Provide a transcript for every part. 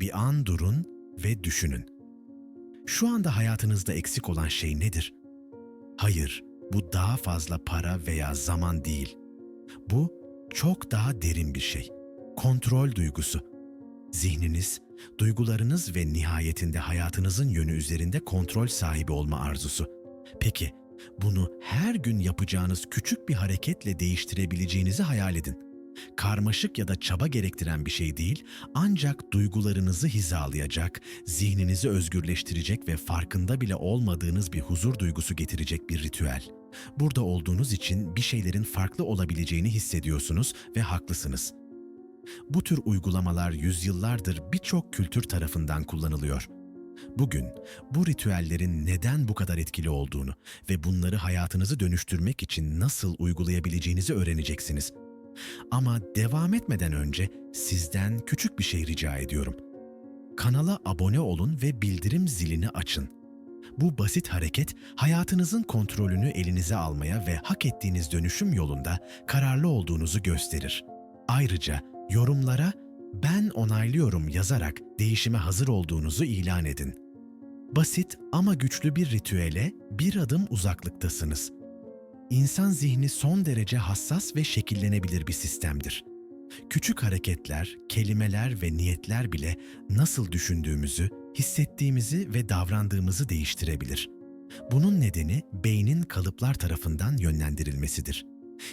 Bir an durun ve düşünün. Şu anda hayatınızda eksik olan şey nedir? Hayır, bu daha fazla para veya zaman değil. Bu çok daha derin bir şey. Kontrol duygusu. Zihniniz, duygularınız ve nihayetinde hayatınızın yönü üzerinde kontrol sahibi olma arzusu. Peki, bunu her gün yapacağınız küçük bir hareketle değiştirebileceğinizi hayal edin. Karmaşık ya da çaba gerektiren bir şey değil, ancak duygularınızı hizalayacak, zihninizi özgürleştirecek ve farkında bile olmadığınız bir huzur duygusu getirecek bir ritüel. Burada olduğunuz için bir şeylerin farklı olabileceğini hissediyorsunuz ve haklısınız. Bu tür uygulamalar yüzyıllardır birçok kültür tarafından kullanılıyor. Bugün bu ritüellerin neden bu kadar etkili olduğunu ve bunları hayatınızı dönüştürmek için nasıl uygulayabileceğinizi öğreneceksiniz. Ama devam etmeden önce sizden küçük bir şey rica ediyorum. Kanala abone olun ve bildirim zilini açın. Bu basit hareket hayatınızın kontrolünü elinize almaya ve hak ettiğiniz dönüşüm yolunda kararlı olduğunuzu gösterir. Ayrıca yorumlara ben onaylıyorum yazarak değişime hazır olduğunuzu ilan edin. Basit ama güçlü bir ritüele bir adım uzaklıktasınız. İnsan zihni son derece hassas ve şekillenebilir bir sistemdir. Küçük hareketler, kelimeler ve niyetler bile nasıl düşündüğümüzü, hissettiğimizi ve davrandığımızı değiştirebilir. Bunun nedeni beynin kalıplar tarafından yönlendirilmesidir.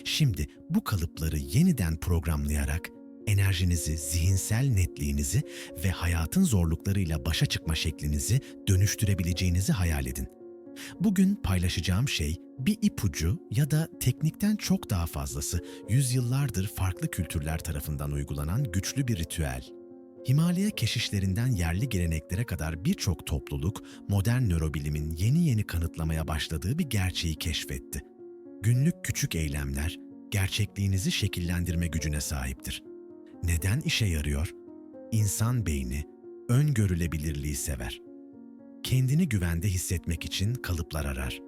Şimdi bu kalıpları yeniden programlayarak enerjinizi, zihinsel netliğinizi ve hayatın zorluklarıyla başa çıkma şeklinizi dönüştürebileceğinizi hayal edin. Bugün paylaşacağım şey bir ipucu ya da teknikten çok daha fazlası yüzyıllardır farklı kültürler tarafından uygulanan güçlü bir ritüel. Himalaya keşişlerinden yerli geleneklere kadar birçok topluluk modern nörobilimin yeni yeni kanıtlamaya başladığı bir gerçeği keşfetti. Günlük küçük eylemler gerçekliğinizi şekillendirme gücüne sahiptir. Neden işe yarıyor? İnsan beyni öngörülebilirliği sever. Kendini güvende hissetmek için kalıplar arar.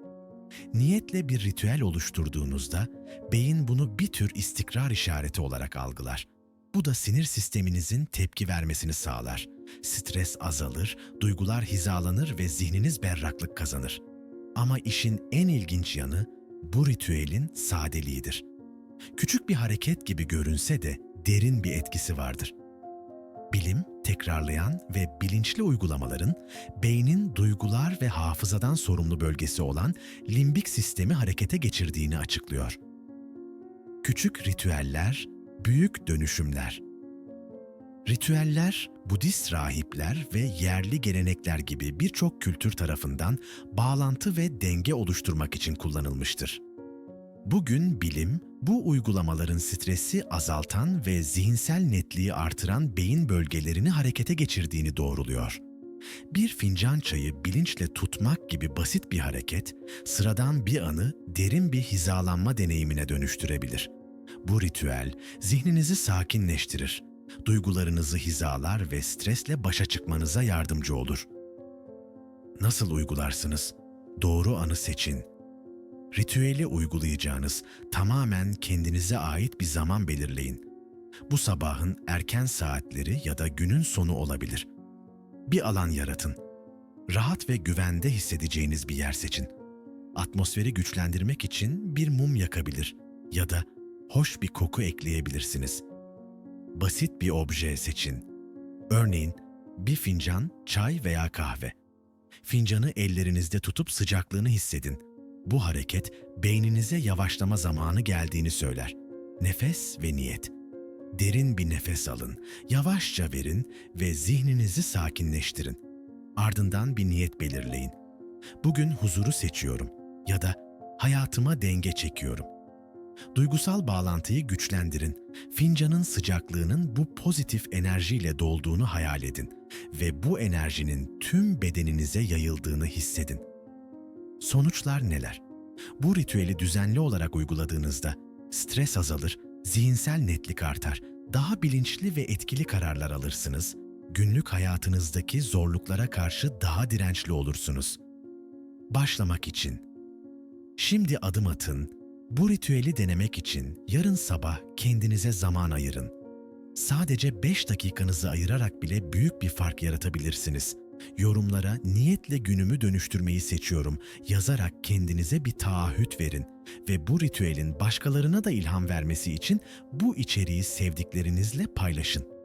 Niyetle bir ritüel oluşturduğunuzda beyin bunu bir tür istikrar işareti olarak algılar. Bu da sinir sisteminizin tepki vermesini sağlar. Stres azalır, duygular hizalanır ve zihniniz berraklık kazanır. Ama işin en ilginç yanı bu ritüelin sadeliğidir. Küçük bir hareket gibi görünse de derin bir etkisi vardır. Bilim, tekrarlayan ve bilinçli uygulamaların beynin duygular ve hafızadan sorumlu bölgesi olan limbik sistemi harekete geçirdiğini açıklıyor. Küçük ritüeller, büyük dönüşümler. Ritüeller, Budist rahipler ve yerli gelenekler gibi birçok kültür tarafından bağlantı ve denge oluşturmak için kullanılmıştır. Bugün bilim, bu uygulamaların stresi azaltan ve zihinsel netliği artıran beyin bölgelerini harekete geçirdiğini doğruluyor. Bir fincan çayı bilinçle tutmak gibi basit bir hareket, sıradan bir anı derin bir hizalanma deneyimine dönüştürebilir. Bu ritüel zihninizi sakinleştirir, duygularınızı hizalar ve stresle başa çıkmanıza yardımcı olur. Nasıl uygularsınız? Doğru anı seçin Ritüeli uygulayacağınız tamamen kendinize ait bir zaman belirleyin. Bu sabahın erken saatleri ya da günün sonu olabilir. Bir alan yaratın. Rahat ve güvende hissedeceğiniz bir yer seçin. Atmosferi güçlendirmek için bir mum yakabilir ya da hoş bir koku ekleyebilirsiniz. Basit bir obje seçin. Örneğin bir fincan çay veya kahve. Fincanı ellerinizde tutup sıcaklığını hissedin bu hareket beyninize yavaşlama zamanı geldiğini söyler. Nefes ve niyet. Derin bir nefes alın, yavaşça verin ve zihninizi sakinleştirin. Ardından bir niyet belirleyin. Bugün huzuru seçiyorum ya da hayatıma denge çekiyorum. Duygusal bağlantıyı güçlendirin. Fincanın sıcaklığının bu pozitif enerjiyle dolduğunu hayal edin ve bu enerjinin tüm bedeninize yayıldığını hissedin. Sonuçlar neler? Bu ritüeli düzenli olarak uyguladığınızda stres azalır, zihinsel netlik artar, daha bilinçli ve etkili kararlar alırsınız, günlük hayatınızdaki zorluklara karşı daha dirençli olursunuz. Başlamak için Şimdi adım atın, bu ritüeli denemek için yarın sabah kendinize zaman ayırın. Sadece 5 dakikanızı ayırarak bile büyük bir fark yaratabilirsiniz. Yorumlara niyetle günümü dönüştürmeyi seçiyorum yazarak kendinize bir taahhüt verin ve bu ritüelin başkalarına da ilham vermesi için bu içeriği sevdiklerinizle paylaşın.